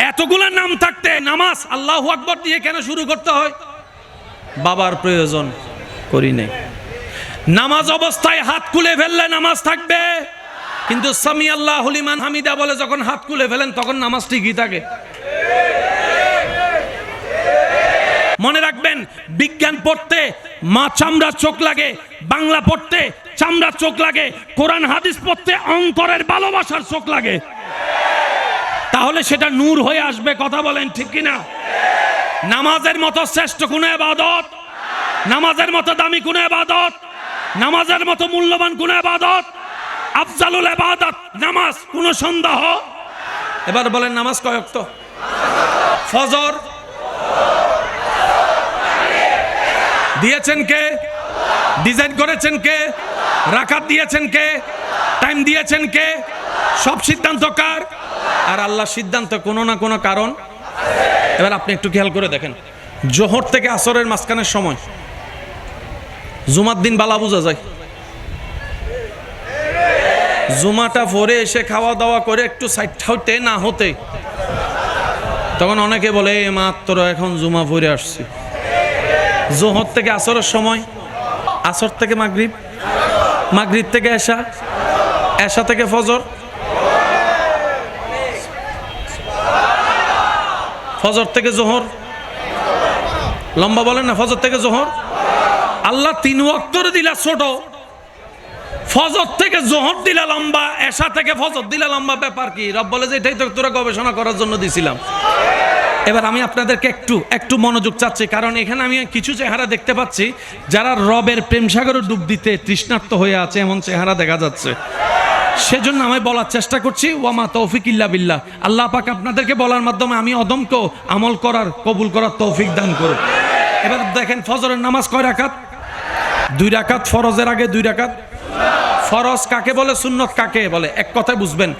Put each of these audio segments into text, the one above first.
এতগুলো নাম থাকতে নামাজ আল্লাহ আকবর দিয়ে কেন শুরু করতে হয়? বাবার প্রয়োজন করি নাই। নামাজ অবস্থায় হাত খুলে ফেললে নামাজ থাকবে। কিন্তু সামি আল্লাহ হলিমান হামিদা বলে, যখন হাত খুলে ফেলেন, তখন নামাজ ঠিকই থাকে। মনে রাখবেন, বিজ্ঞান পড়তে মা চামড়া চোখ লাগে, বাংলা পড়তে চামড়া চোখ লাগে, কোরআন, হাদিস পড়তে অঙ্করের ভালোবাসার চোখ লাগে। তাহলে সেটা নূর হয়ে আসবে, কথা বলেন ঠিক কিনা? নামাজের মতো শ্রেষ্ঠ কোন এবাদত? নামাজের মতো দামি কোন এবাদত? নামাজের মতো মূল্যবান কোন এবাদত? আফজালুল এবাদত, নামাজ, কোন সন্দেহ? এবার বলেন নামাজ কয়ক তো ফজর? দিয়েছেন কে? ডিজাইন করেছেন কে? রাকাত দিয়েছেন কে? টাইম দিয়েছেন কে? সব সিদ্ধান্ত কার? আর আল্লাহ সিদ্ধান্ত কোনো না কোনো কারণ? এবার আপনি একটু খেয়াল করে দেখেন। জোহর থেকে আসরের মাঝখানের সময় জুমার দিন বালা বোঝা যায়। জুমাটা ভরে এসে খাওয়া দাওয়া করে একটু সাইড হতে না হতে তখন অনেকে বলে, "এ মাত্র এখন জুমা ভরে আসছি। জোহর থেকে আসরের সময়, আসর থেকে মাগরিব মাগরিব থেকে এশা এশা থেকে ফজর ফজর থেকে জোহর? লম্বা বলেন না, ফজর থেকে জোহর? আল্লাহ তিন ওয়াক্তরে দিলা ছোট। ফজর থেকে জোহর দিলা লম্বা, এশা থেকে ফজর দিলা লম্বা ব্যাপার কি? রব বলে যে এটাই তো তোরা গবেষণা করার জন্য দিছিলাম। এবার আমি আপনাদেরকে একটু একটু মনোযোগ চাচ্ছি, কারণ এখানে আমি কিছু চেহারা দেখতে পাচ্ছি, যারা রবের প্রেম সাগরে ডুব দিতে তৃষ্ণার্ত হয়ে আছে, এমন চেহারা দেখা যাচ্ছে। সেজন্য আমি বলার চেষ্টা করছি, ওয়ামা তৌফিক ইল্লা বিল্লাহ। আল্লাহ পাক আপনাদেরকে বলার মাধ্যমে আমি অদমকেও আমল করার, কবুল করার তৌফিক দান করুন এবার দেখেন ফজরের নামাজ কয় রাকাত? দুই রাকাত ফরজের আগে দুই রাকাত? ফরজ কাকে বলে, সুন্নত কাকে বলে? এক কথায় বুঝবেন,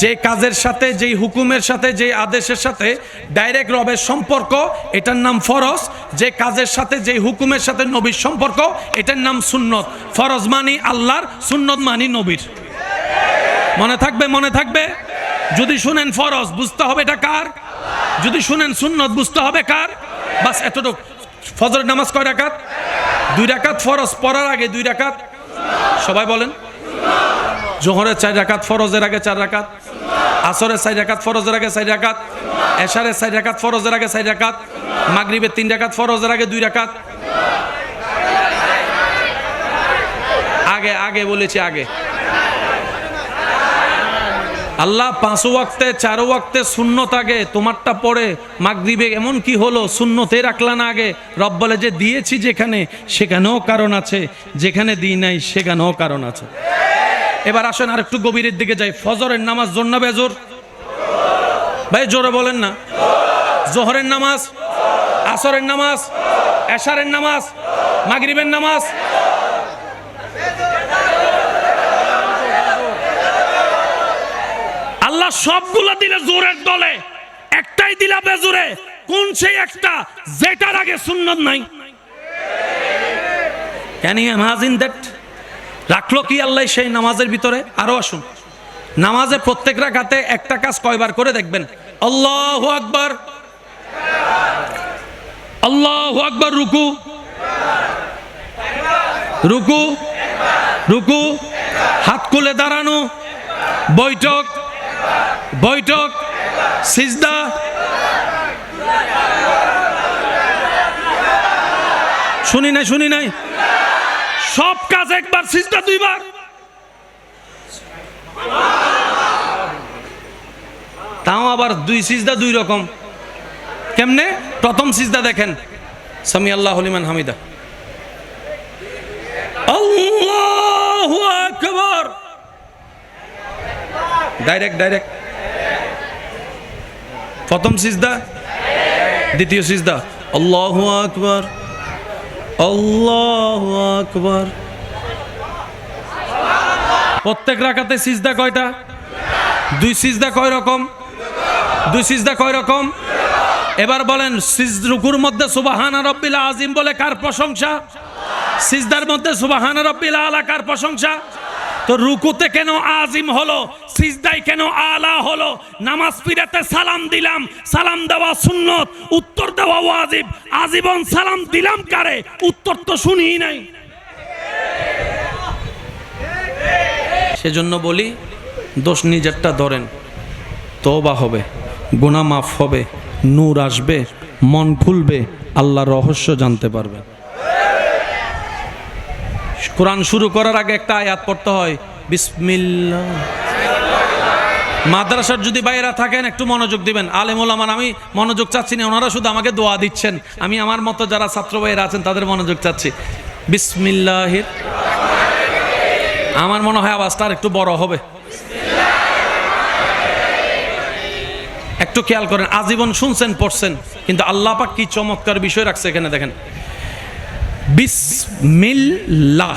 যে কাজের সাথে, যেই হুকুমের সাথে, যেই আদেশের সাথে ডাইরেক্ট রবের সম্পর্ক, এটার নাম ফরজ। যে কাজের সাথে, যেই হুকুমের সাথে নবীর সম্পর্ক, এটার নাম সুন্নত। ফরজ মানি আল্লাহর, সুন্নত মানি নবীর। মনে থাকবে মনে থাকবে? যদি শুনেন ফরজ, বুঝতে হবে এটা কার? যদি শুনেন সুন্নত, বুঝতে হবে কার? বাস এতটুক। ফজরের নামাজ কয় রাকাত? দুই রাকাত ফরজ, পড়ার আগে দুই রাকাত। সবাই বলেন। জোহরের চার রাকাত ফরজের আগে চার রাকাত। আসরের চার রাকাত ফরজের আগে চার রাকাত। এশারের চার রাকাত ফরজের আগে চার রাকাত। মাগরিবের তিন রাকাত ফরজের আগে দুই রাকাত। আগে আগে বলেছি আগে। আল্লাহ পাঁচ ওয়াক্তে, চার ওয়াক্তে শূন্যত আগে, তোমারটা পড়ে মাগরিবে এমন কি হলো? শূন্যতে রাখলা না আগে? রব বলে যে দিয়েছি যেখানে, সেখানেও কারণ আছে। যেখানে দিই নাই, সেখানেও কারণ আছে। এবার আসেন আর একটু গভীরের দিকে যাই। ফজরের নামাজ জন্য বেজোর? ভাই, জোরে বলেন না। জোহরের নামাজ? আসরের নামাজ? এশারের নামাজ? মাগরিবের নামাজ আল্লাহ সবগুলো দিলে জোরের দলে। একটাই দিলা বেজোরে। কোন সেই একটা? যেটার আগে সুন্নত নাই। ক্যান ইউ ইমাজিন দ্যাট রাখল কি আল্লাহ সেই নামাজের ভিতরে? আরও আসুন। নামাজে প্রত্যেক রাখাতে একটা কাজ কয়বার করে দেখবেন? আল্লাহ আকবার। আল্লাহ আকবার, রুকু। রুকু। রুকু। হাত খুলে দাঁড়ানো। বৈঠক। বৈঠক, সিজদা। শুনি নাই শুনি নাই। সব কাজ একবার, সিজদা দুইবার। তাও আবার দুই সিজদা, দুই রকম। কেমনে? প্রথম সিজদা দেখেন। সামি আল্লাহ হলিমান হামিদা। Direct direct. প্রথম সিজদা? দ্বিতীয় সিজদা? আল্লাহু আকবার। আল্লাহু আকবর। প্রত্যেক রাকাতে সিজদা কয়টা? দুই সিজদা কয় রকম? দুই সিজদা কয় রকম? এবার বলেন রুকুর মধ্যে সুবাহানা রব্বিল আজিম বলে কার প্রশংসা? সিজদার মধ্যে সুবাহানা রব্বিল আলা কার প্রশংসা? তো রুকুতে কেন আজিম হলো? সিজদাই কেন আলা হলো? নামাজ পিরাতে সালাম দিলাম, সালাম দেওয়া সুন্নত, উত্তর দেওয়া ওয়াজিব। আজীবন সালাম দিলাম কারে? উত্তর তো শুনি নাই। সেজন্য বলি, দোষ নিজেরটা ধরেন। তওবা হবে, গুনাহ মাফ হবে, নূর আসবে, মন খুলবে আল্লাহর রহস্য জানতে পারবে। কোরআন শুরু করার আগে একটা আয়াত পড়তে হয়, বিসমিল্লাহ। মাদ্রাসার যদি বাইরা থাকেন, একটু মনোযোগ দিবেন। আলেমুল আমার আমি মনোযোগ চাচ্ছি না, ওনারা শুধু আমাকে দোয়া দিচ্ছেন। আমি আমার মতো যারা ছাত্র ভাইয়েরা আছেন, তাদের মনোযোগ চাচ্ছি। বিসমিল্লাহির। আমার মনে হয় আওয়াজটা আর একটু বড় হবে। একটু খেয়াল করেন, আজীবন শুনছেন, পড়ছেন, কিন্তু আল্লাহ পাক কি চমৎকার বিষয় রাখছে এখানে দেখেন। বিসমিল্লাহ।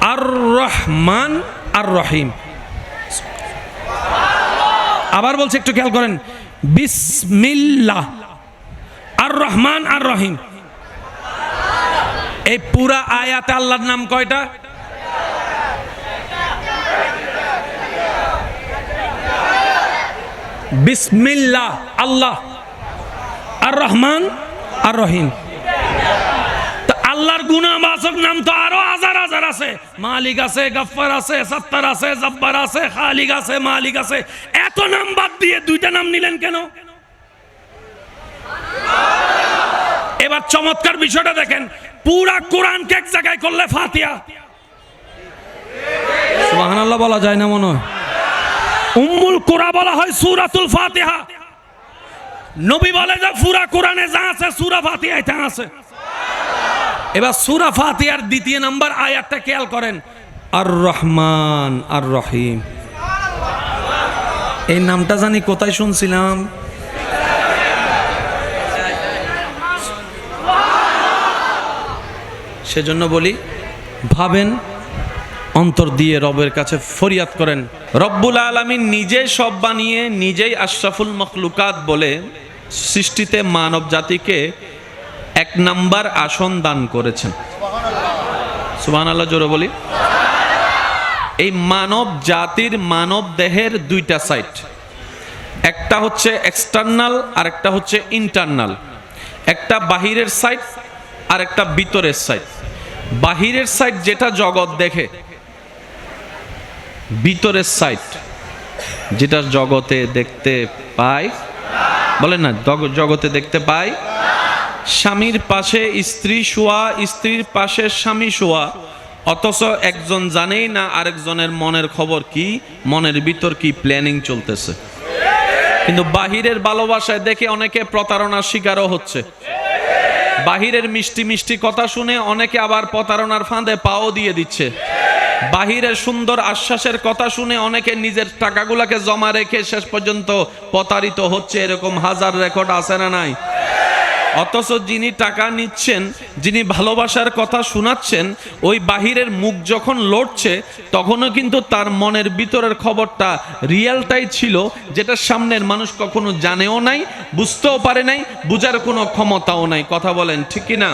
আর রহমান আর রহিম আবার বলছে একটু খেয়াল করেন। বিসমিল্লাহ। আর রহমান আর রহিম এই পুরা আয়াতে আল্লাহর নাম কয়টা? বিসমিল্লাহ, আল্লাহ। আর রহমান আর রহিম আল্লাহর গুণাবাচক নাম তো আরও হাজার হাজার আছে। মালিক আছে, গফ্ফার আছে, সত্তার আছে, জব্বার আছে, খালিক আছে, মালিক আছে। এত নাম বাদ দিয়ে দুইটা নাম নিলেন কেন? এবার চমৎকার বিষয়টা দেখেন। পুরা কোরআনকে এক জায়গায় করলে ফাতিয়া। সুবহানাল্লাহ বলা যায় না মনে হয়। উম্মুল কোরা বলা হয় সূরাতুল ফাতিহা। নবী বলে যে পুরা কোরআনে যা আছে সূরা ফাতিহায় তা আছে। এবার সূরা ফাতিহার দ্বিতীয় নাম্বার আয়াতটা খেয়াল করেন। আর রহমান আর রহিম এই নামটা জানি কোথায় শুনছিলাম? সেজন্য বলি, ভাবেন, অন্তর দিয়ে রবের কাছে ফরিয়াদ করেন। রব্বুল আলমিন নিজেই সব বানিয়ে নিজেই আশরাফুল মখলুকাত বলে সৃষ্টিতে মানব জাতিকে এক নাম্বার আসন দান করেছেন। সুবাহ আল্লাহ জোরে বলি। এই মানব জাতির মানব দেহের দুইটা সাইট একটা হচ্ছে এক্সটার্নাল আর একটা হচ্ছে ইন্টারনাল একটা বাহিরের সাইড আর একটা ভিতরের সাইড বাহিরের সাইট যেটা জগৎ দেখে, ভিতরের সাইট যেটা জগতে দেখতে পায় বলেন না, জগ- জগতে দেখতে পায় স্বামীর পাশে স্ত্রী শোয়া, স্ত্রীর পাশে স্বামী শোয়া। অথচ একজন জানেই না আরেকজনের মনের খবর কি, মনের ভিতর কি প্ল্যানিং চলতেছে। কিন্তু বাহিরের ভালোবাসায় দেখে অনেকে প্রতারণার শিকারও হচ্ছে। বাহিরের মিষ্টি মিষ্টি কথা শুনে অনেকে আবার প্রতারণার ফাঁদে পাও দিয়ে দিচ্ছে। বাহিরের সুন্দর আশ্বাসের কথা শুনে অনেকে নিজের টাকাগুলাকে জমা রেখে শেষ পর্যন্ত প্রতারিত হচ্ছে। এরকম হাজার রেকর্ড আছে না নাই? অথচ যিনি টাকা নিচ্ছেন, যিনি ভালোবাসার কথা শোনাচ্ছেন, ওই বাহিরের মুখ যখন লড়ছে, তখনও কিন্তু তার মনের ভিতরের খবরটা রিয়েলটাই ছিল, যেটা সামনের মানুষ কখনো জানেও নাই, বুঝতেও পারে নাই, বুঝার কোনো ক্ষমতাও নাই। কথা বলেন, ঠিক না